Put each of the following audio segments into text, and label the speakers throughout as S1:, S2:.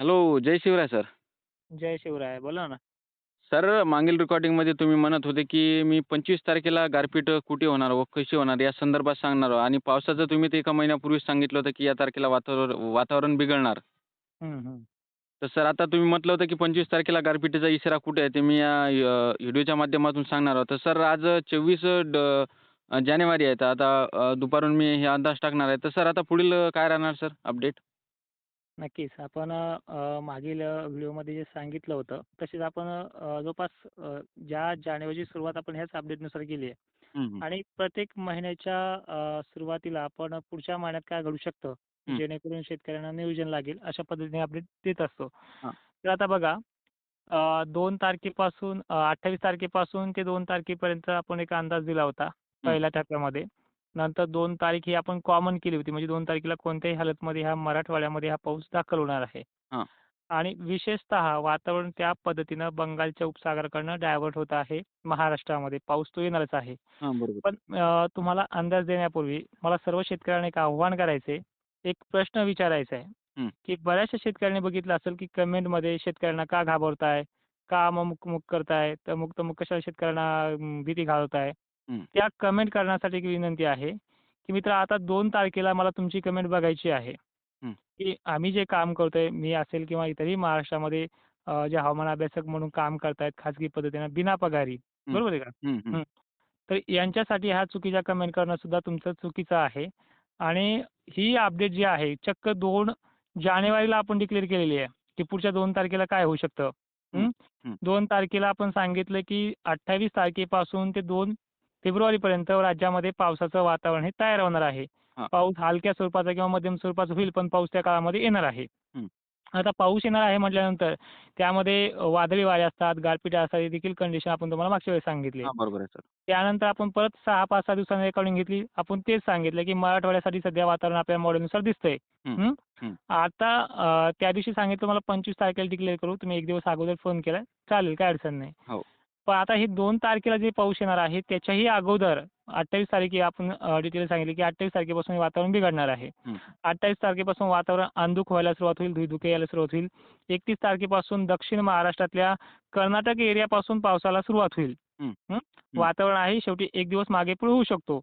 S1: Hello Jai Shivrai sir.
S2: जय शिवराय बोला ना.
S1: Sir मागील रेकॉर्डिंगमध्ये तुम्ही म्हणत होते की मी पंचवीस तारखेला गारपीट कुठे होणार व कशी होणार या संदर्भात सांगणार आणि पावसाचं तुम्ही ते एका महिन्यापूर्वीच सांगितलं होतं की या तारखेला वातावरण वातावरण बिघडणार. तर सर आता तुम्ही म्हटलं होतं की पंचवीस तारखेला गारपिटीचा इशारा कुठे आहे ते मी या व्हिडिओच्या माध्यमातून सांगणार आहोत. तर सर आज चोवीस जानेवारी आहे तर आता दुपारून मी हे अंदाज टाकणार आहे. तर सर आता पुढील काय राहणार सर अपडेट?
S2: नक्कीच आपण मागील व्हिडिओमध्ये जे सांगितलं होतं तसेच आपण जवळपास ज्या जानेवारीची सुरुवात आपण ह्याच अपडेटनुसार केली आहे. आणि प्रत्येक महिन्याच्या सुरुवातीला आपण पुढच्या महिन्यात काय घडू शकतं. जेणेकरून शेतकऱ्यांना नियोजन लागेल अशा पद्धतीने अपडेट देत असतो. तर आता बघा दोन तारखेपासून अठ्ठावीस तारखेपासून ते दोन तारखेपर्यंत आपण एक अंदाज दिला होता पहिल्या टप्प्यामध्ये नंतर दोन तारीख ही आपण कॉमन केली होती. म्हणजे दोन तारखेला कोणत्याही हालतमध्ये ह्या मराठवाड्यामध्ये हा पाऊस दाखल होणार आहे.
S1: हां.
S2: आणि विशेषतः वातावरण त्या पद्धतीनं बंगालच्या उपसागराकडनं डायव्हर्ट होत आहे. महाराष्ट्रामध्ये पाऊस तो येणारच आहे.
S1: हां बरोबर.
S2: पण अ, तुम्हाला अंदाज देण्यापूर्वी मला सर्व शेतकऱ्यांना एक आव्हान करायचं आहे एक प्रश्न विचारायचा आहे.
S1: हं.
S2: की बऱ्याचशा शेतकऱ्यांनी बघितलं असेल की कमेंटमध्ये शेतकऱ्यांना का घाबरताय? का अमुक मुक करताय? तर मुक तमुक कशाला शेतकऱ्यांना भीती घालवताय?
S1: हं.
S2: त्या कमेंट करण्यासाठी एक विनंती आहे की मित्र आता दोन तारखेला मला तुमची कमेंट बघायची आहे
S1: हं.
S2: की आम्ही जे काम करतोय मी असेल किंवा इतरही महाराष्ट्रामध्ये जे हवामान अभ्यासक म्हणून काम करतायत खाजगी पद्धतीनं बिना पगारी
S1: हं.
S2: बरोबर आहे का
S1: हं, हं.
S2: हं. तर यांच्यासाठी ह्या चुकीच्या कमेंट करणं सुद्धा तुमचं चुकीचं आहे आणि ही अपडेट जी आहे चक्क दोन जानेवारीला आपण डिक्लेअर केलेली आहे की पुढच्या दोन तारखेला काय होऊ शकतं
S1: हं.
S2: हं?
S1: हं.
S2: दोन तारखेला आपण सांगितलं की अठ्ठावीस तारखेपासून ते दोन फेब्रुवारीपर्यंत राज्यामध्ये पावसाचं वातावरण हे तयार होणार आहे
S1: हां.
S2: पाऊस हलक्या स्वरूपाचा किंवा मध्यम स्वरूपाचा होईल पण पाऊस त्या काळामध्ये येणार आहे
S1: हं.
S2: आता पाऊस येणार आहे म्हटल्यानंतर त्यामध्ये वादळी वारे असतात गारपीट असतात हे देखील कंडिशन आपण तुम्हाला मागच्या वेळेस सांगितली
S1: हां बरोबर आहे सर
S2: त्यानंतर आपण परत सहा पाच सहा दिवसांनी रेकॉर्डिंग घेतली आपण तेच सांगितलं की मराठवाड्यासाठी सध्या वातावरण आपल्या मॉडेलनुसार दिसतंय
S1: हं.
S2: हं?
S1: हं.
S2: आता अ, त्या दिवशी सांगितलं मला पंचवीस तारखेला डिक्लेअर करू तुम्ही एक दिवस अगोदर फोन केला चालेल काय अडचण नाही
S1: हो
S2: पण आता हे दोन तारखेला जे पाऊस येणार आहे त्याच्याही अगोदर अठ्ठावीस तारखे आपण डिटेल सांगितले की अठ्ठावीस तारखेपासून हे वातावरण बिघडणार आहे. अठ्ठावीस तारखेपासून वातावरण अंधुक व्हायला सुरुवात होईल धुईधुके यायला सुरुवात होईल एकतीस तारखेपासून दक्षिण महाराष्ट्रातल्या कर्नाटक एरियापासून पावसाला सुरुवात होईल? वातावरण आहे शेवटी एक दिवस मागे पुढे होऊ शकतो.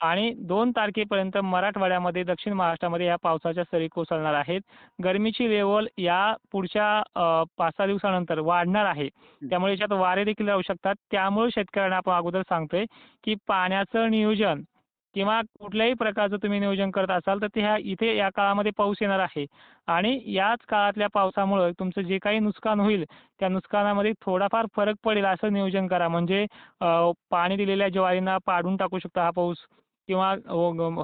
S2: आणि दोन तारखेपर्यंत मराठवाड्यामध्ये दक्षिण महाराष्ट्रामध्ये या पावसाच्या सरी कोसळणार आहेत. गरमीची लेवल या पुढच्या पाच सहा दिवसानंतर वाढणार आहे. त्यामुळे याच्यात वारे देखील राहू शकतात. त्यामुळे शेतकऱ्यांना आपण अगोदर सांगतोय की पाण्याचं नियोजन किंवा कुठल्याही प्रकारचं तुम्ही नियोजन करत असाल तर ते ह्या इथे या काळामध्ये पाऊस येणार आहे. आणि याच काळातल्या पावसामुळं तुमचं जे काही नुकसान होईल त्या नुकसानामध्ये थोडाफार फरक पडेल असं नियोजन करा. म्हणजे पाणी दिलेल्या ज्वारींना पाडून टाकू शकता हा पाऊस. किंवा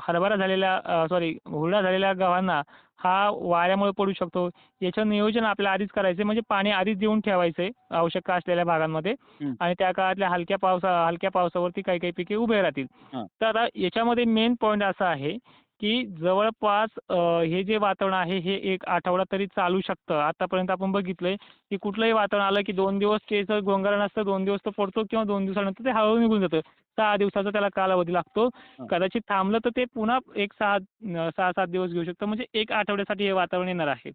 S2: हरभरा झालेल्या सॉरी हुरडा झालेल्या गव्हांना हा वाऱ्यामुळे पडू शकतो याचं नियोजन आपल्याला आधीच करायचं म्हणजे पाणी आधीच देऊन ठेवायचं आहे आवश्यकता असलेल्या भागांमध्ये. आणि त्या काळातल्या हलक्या पावसा हलक्या पावसावरती काही काही पिके उभे राहतील. तर आता याच्यामध्ये मेन पॉईंट असा आहे की जवळपास हे जे वातावरण आहे हे एक आठवडा तरी चालू शकतं. आतापर्यंत आपण बघितलंय की कुठलंही वातावरण आलं की दोन दिवस त्याचं गोंगारा नसतं दोन दिवस तो पडतो किंवा दोन दिवसानंतर ते हळूहळू निघून जातं. सहा दिवसाचा त्याला कालावधी लागतो. कदाचित थांबलं तर ते पुन्हा एक सहा सहा सात दिवस घेऊ शकतं. म्हणजे एक आठवड्यासाठी हे वातावरण येणार आहे.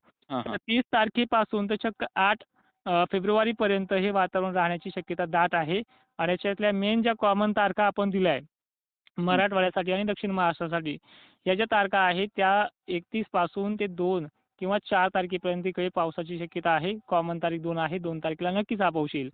S2: तीस तारखेपासून तर चक्क आठ फेब्रुवारीपर्यंत हे वातावरण राहण्याची शक्यता दाट आहे. आणि याच्यातल्या मेन ज्या कॉमन तारखा आपण दिल्या आहे मराठवाड्यासाठी आणि दक्षिण महाराष्ट्रासाठी. या ज्या तारखा आहेत त्या एकतीसपासून ते दोन किंवा चार तारखेपर्यंत इकडे पावसाची शक्यता आहे. कॉमन तारीख दोन आहे दोन तारखेला नक्कीच हा पाऊस येईल.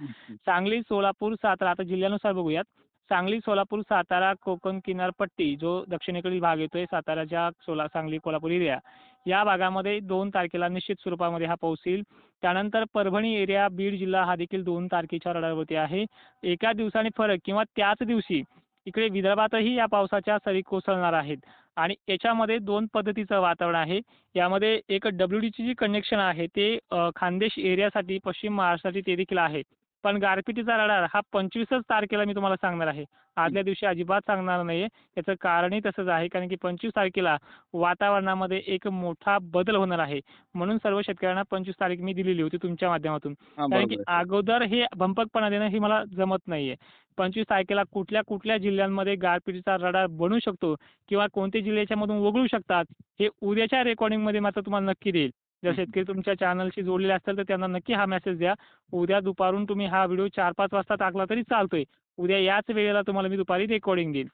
S2: सांगली सोलापूर सातारा आता जिल्ह्यानुसार बघूयात. सांगली सोलापूर सातारा कोकण किनारपट्टी जो दक्षिणेकडील भाग येतोय साताराच्या सोला सांगली कोल्हापूर एरिया या भागामध्ये दोन तारखेला निश्चित स्वरूपामध्ये हा पाऊस येईल. त्यानंतर परभणी एरिया बीड जिल्हा हा देखील दोन तारखेच्या रडारवरती आहे. एका दिवसाने फरक किंवा त्याच दिवशी इकडे विदर्भातही या पावसाच्या सरी कोसळणार आहेत. आणि याच्यामध्ये दोन पद्धतीचं वातावरण आहे. यामध्ये एक डब्ल्यू डीची जी कनेक्शन आहे ते खानदेश एरियासाठी पश्चिम महाराष्ट्रासाठी ते देखील आहे. पण गारपिटीचा रडार हा पंचवीसच तारखेला मी तुम्हाला सांगणार आहे. आदल्या दिवशी अजिबात सांगणार नाही त्याचं कारणही तसंच आहे कारण की पंचवीस तारखेला वातावरणामध्ये एक मोठा बदल होणार आहे. म्हणून सर्व शेतकऱ्यांना पंचवीस तारीख मी दिलेली होती तुमच्या माध्यमातून. कारण की अगोदर हे भंपकपणा देणं हे मला जमत नाहीये. पंचवीस तारखेला कुठल्या कुठल्या जिल्ह्यांमध्ये गारपिटीचा रडार बनू शकतो किंवा कोणते जिल्हे याच्यामधून वगळू शकतात हे उद्याच्या रेकॉर्डिंगमध्ये मात्र तुम्हाला नक्की देईल. जर. शेतकरी तुमच्या चॅनलशी जोडलेले असतील तर त्यांना नक्की हा मेसेज द्या उद्या दुपारून तुम्ही हा व्हिडिओ चार पाच वाजता टाकला तरी चालतोय उद्या याच वेळेला तुम्हाला मी दुपारी रेकॉर्डिंग देईन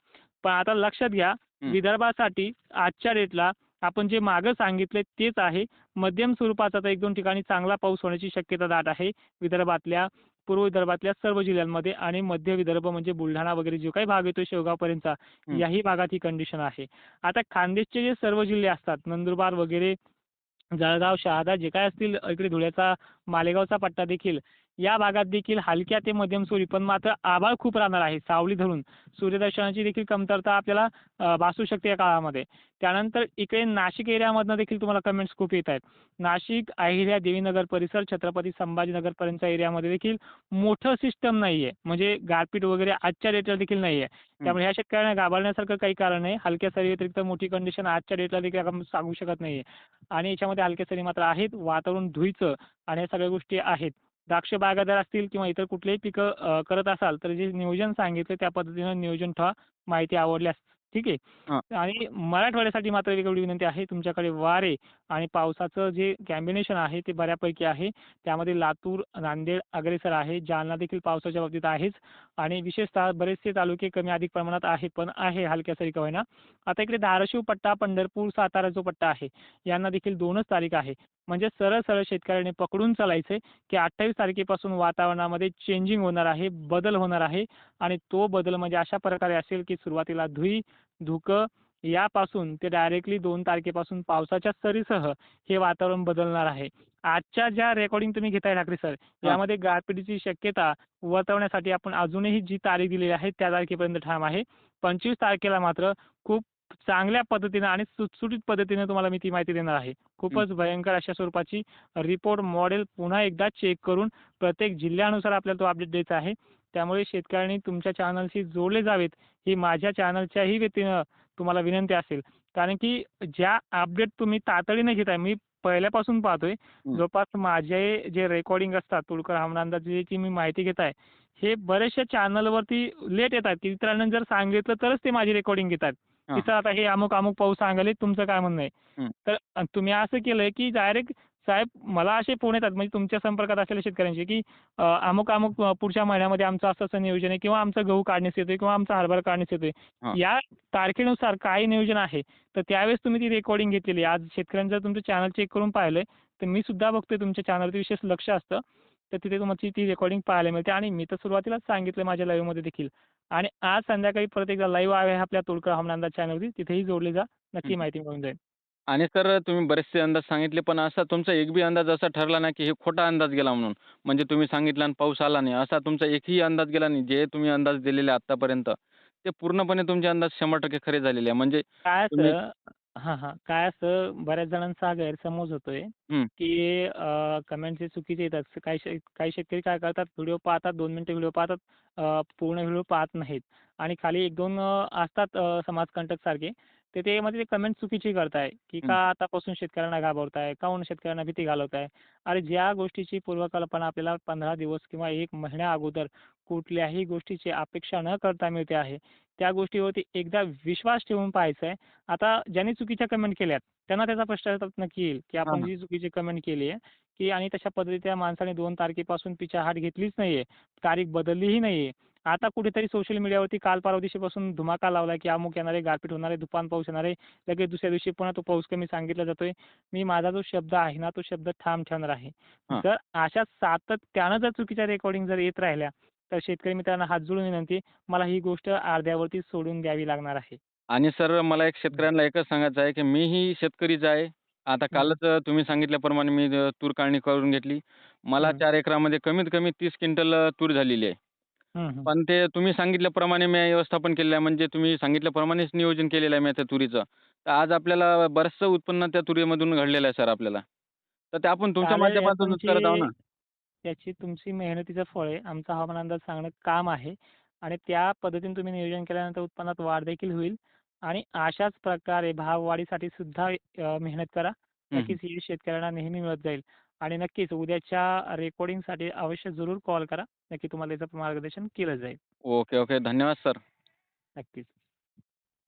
S2: पण आता लक्षात घ्या. विदर्भासाठी आजच्या डेटला आपण जे मागं सांगितले तेच आहे मध्यम स्वरूपाचा आता एक दोन ठिकाणी चांगला पाऊस होण्याची शक्यता दाट आहे विदर्भातल्या पूर्व विदर्भातल्या सर्व जिल्ह्यांमध्ये आणि मध्य विदर्भ म्हणजे बुलढाणा वगैरे जो काही भाग येतो शेवगावपर्यंतचा. याही भागात ही कंडिशन आहे आता खानदेशचे जे सर्व जिल्हे असतात नंदुरबार वगैरे जळगाव शहादा जे काय असतील इकडे धुळ्याचा मालेगावचा पट्टा देखील या भागात देखील हलक्या ते मध्यम स्वरूपी पण मात्र आभाळ खूप राहणार आहे सावली धरून. सूर्यदर्शनाची देखील कमतरता आपल्याला भासू शकते या काळामध्ये. त्यानंतर इकडे नाशिक एरियामधनं देखील तुम्हाला कमेंट्स खूप येत आहेत. नाशिक अहिल्या देवीनगर परिसर छत्रपती संभाजीनगरपर्यंतच्या एरियामध्ये देखील मोठं सिस्टम नाही आहे म्हणजे गारपीट वगैरे आजच्या डेटला देखील नाही आहे त्यामुळे ह्या शेतकऱ्यांना घाबरण्यासारखं काही कारण नाही. हलक्या सरी व्यतिरिक्त मोठी कंडिशन आजच्या डेटला देखील आपण सांगू शकत नाही आणि याच्यामध्ये हलक्या सरी मात्र आहेत. वातावरण धुईचं आणि या सगळ्या गोष्टी आहेत. द्राक्ष बागायतदार असतील किंवा इतर कुठलेही पिकं करत असाल तर जे नियोजन सांगितलं त्या पद्धतीनं नियोजन ठेवा माहिती आवडल्यास. ठीक. आहे? आणि मराठवाड्यासाठी मात्र एक एवढी विनंती आहे तुमच्याकडे वारे आणि पावसाचं जे कॉम्बिनेशन आहे ते बऱ्यापैकी आहे. त्यामध्ये लातूर नांदेड अग्रेसर आहे. जालना देखील पावसाच्या बाबतीत आहेच. आणि विशेषतः बरेचसे तालुके कमी अधिक प्रमाणात आहे पण आहे हलक्या सरी का होईना. आता इकडे धाराशिव पट्टा पंढरपूर सातारा जो पट्टा आहे यांना देखील दोनच तारीख आहे. म्हणजे सरळ सरळ शेतकऱ्याने पकडून चालायचे की अठ्ठावीस तारखेपासून वातावरणामध्ये चेंजिंग होणार आहे बदल होणार आहे. आणि तो बदल म्हणजे अशा प्रकारे असेल की सुरुवातीला धुई धुकं यापासून ते डायरेक्टली दोन तारखेपासून पावसाच्या सरीसह हे वातावरण बदलणार आहे. आजच्या ज्या रेकॉर्डिंग तुम्ही घेताय ठाकरे सर यामध्ये गारपिटीची शक्यता वर्तवण्यासाठी आपण अजूनही जी तारीख दिलेली आहे त्या तारखेपर्यंत ठाम आहे. पंचवीस तारखेला मात्र खूप चांगल्या पद्धतीनं आणि सुटसुटीत पद्धतीने तुम्हाला मी ती माहिती देणार आहे. खूपच भयंकर अशा स्वरूपाची रिपोर्ट मॉडेल पुन्हा एकदा चेक करून प्रत्येक जिल्ह्यानुसार आपल्याला तो अपडेट द्यायचा आहे. त्यामुळे शेतकऱ्यांनी तुमच्या चॅनलशी जोडले जावेत ही माझ्या चॅनलच्याही वतीनं तुम्हाला विनंती असेल. कारण की ज्या अपडेट तुम्ही तातडीने घेताय मी पहिल्यापासून पाहतोय. जवळपास माझे जे रेकॉर्डिंग असतात तुळकर हवामानाची जी मी माहिती घेत आहे हे बऱ्याचशा चॅनलवरती लेट येतात. की इतरांना जर सांगितलं तरच ते माझी रेकॉर्डिंग घेतात. की सर आता हे अमुक अमुक पाऊस सांगाले तुमचं काय म्हणणं आहे. तर तुम्ही असं केलंय की डायरेक्ट साहेब मला असे फोन येतात म्हणजे तुमच्या संपर्कात असलेल्या शेतकऱ्यांचे की अमुक अमुक पुढच्या महिन्यामध्ये आमचं असं असं नियोजन आहे किंवा आमचं गहू काढण्यास येतोय किंवा आमचा हरभरा काढण्यास येतोय. या तारखेनुसार काय नियोजन आहे तर त्यावेळेस तुम्ही ती रेकॉर्डिंग घेतलेली. आज शेतकऱ्यांचं जर तुमचं चॅनल चेक करून पाहिलंय तर मी सुद्धा बघतोय तुमच्या चॅनलवरती विशेष लक्ष असतं तर तिथे तुमची ती रेकॉर्डिंग पाहायला मिळते आणि मी तर सुरुवातीलाच सांगितलं माझ्या लाईव्हमध्ये देखील आणि आज संध्याकाळी परत एकदा लाईव्ह आहे आपल्या तुळकर हवामान चॅनलवरती तिथेही जोडले जा नक्की. माहिती मिळून जाईल
S1: आणि सर तुम्ही बरेचसे अंदाज सांगितले पण असा तुमचा एक बी अंदाज असा ठरला नाही की हे खोटा अंदाज गेला म्हणून. म्हणजे तुम्ही सांगितलं आणि पाऊस आला नाही असा तुमचा एकही अंदाज गेला नाही जे तुम्ही अंदाज दिलेले आतापर्यंत ते पूर्णपणे तुमचे अंदाज शंभर टक्के खरे झालेले आहे. म्हणजे
S2: काय
S1: तुम्ही-
S2: असतं हां हां काय असतं बऱ्याच जणांचा हा गैरसमज होतोय
S1: हं.
S2: की कमेंट्स हे चुकीचे येतात. काही काही शेतकरी काय करतात व्हिडिओ पाहतात दोन मिनिटं व्हिडिओ पाहतात अ, पूर्ण व्हिडिओ पाहत नाहीत. आणि खाली एक दोन अ, असतात समाजकंटक सारखे. ते ते मध्ये कमेंट चुकीची करताय की. का आतापासून शेतकऱ्यांना घाबरताय काहून शेतकऱ्यांना भीती घालवताय अरे ज्या गोष्टीची पूर्वकल्पना आपल्याला पंधरा दिवस किंवा एक महिन्या अगोदर कुठल्याही गोष्टीची अपेक्षा न करता मिळते आहे त्या गोष्टीवरती एकदा विश्वास ठेवून पाहायचा आहे आता ज्यांनी चुकीच्या कमेंट केल्यात त्यांना त्याचा पश्चाताप नक्की येईल की आपण. जी चुकीची कमेंट केली आहे की आणि तशा पद्धतीने त्या माणसाने दोन तारखेपासून पिछाहाट घेतलीच नाहीये तारीख बदललीही नाहीये आता कुठेतरी सोशल मीडियावरती काल परवा दिवशीपासून धुमाका लावलाय की अमुक येणार आहे गारपीट होणार आहे दुपान पाऊस येणार आहे लगेच दुसऱ्या दिवशी पुन्हा तो पाऊस कमी सांगितला जातोय मी माझा जो शब्द आहे ना तो शब्द ठाम ठेवणार आहे
S1: हां.
S2: जर अशा सातत्यानं जर चुकीच्या रेकॉर्डिंग जर येत राहिल्या तर शेतकरी मित्रांना हात जोडून विनंती मला ही गोष्ट अर्ध्यावरती सोडून द्यावी लागणार आहे
S1: आणि सर मला एक शेतकऱ्यांना एकच सांगायचं आहे की मीही शेतकरीच आहे आता
S2: हं.
S1: कालच तुम्ही सांगितल्याप्रमाणे मी तूर काढणी करून घेतली मला
S2: हं.
S1: चार एकरामध्ये कमीत कमी तीस क्विंटल तूर झालेली आहे पण ते तुम्ही सांगितल्याप्रमाणे मी व्यवस्थापन केलेलं आहे. म्हणजे तुम्ही सांगितल्याप्रमाणेच नियोजन केलेलं आहे मी त्या तुरीचं. तर आज आपल्याला बरंचसं उत्पन्न त्या तुरीमधून घडलेलं आहे सर आपल्याला. तर ते आपण तुमच्या
S2: चालेल,
S1: माध्यमातूनच करत आहोत ना?
S2: तुमची याची तुमची मेहनतीचं फळ आहे. आमचा हवामान अंदाज सांगणं काम आहे. आणि त्या पद्धतीने तुम्ही नियोजन केल्यानंतर उत्पन्नात वाढ देखील होईल. आणि अशाच प्रकारे भाववाढीसाठी सुद्धा अ, मेहनत करा.
S1: हं, हं.
S2: नक्कीच ही शेतकऱ्यांना नेहमी मिळत जाईल. आणि नक्कीच उद्याच्या रेकॉर्डिंगसाठी अवश्य जरूर कॉल करा. नक्की तुम्हाला याचं मार्गदर्शन केलं जाईल.
S1: Okay okay. धन्यवाद सर
S2: नक्कीच.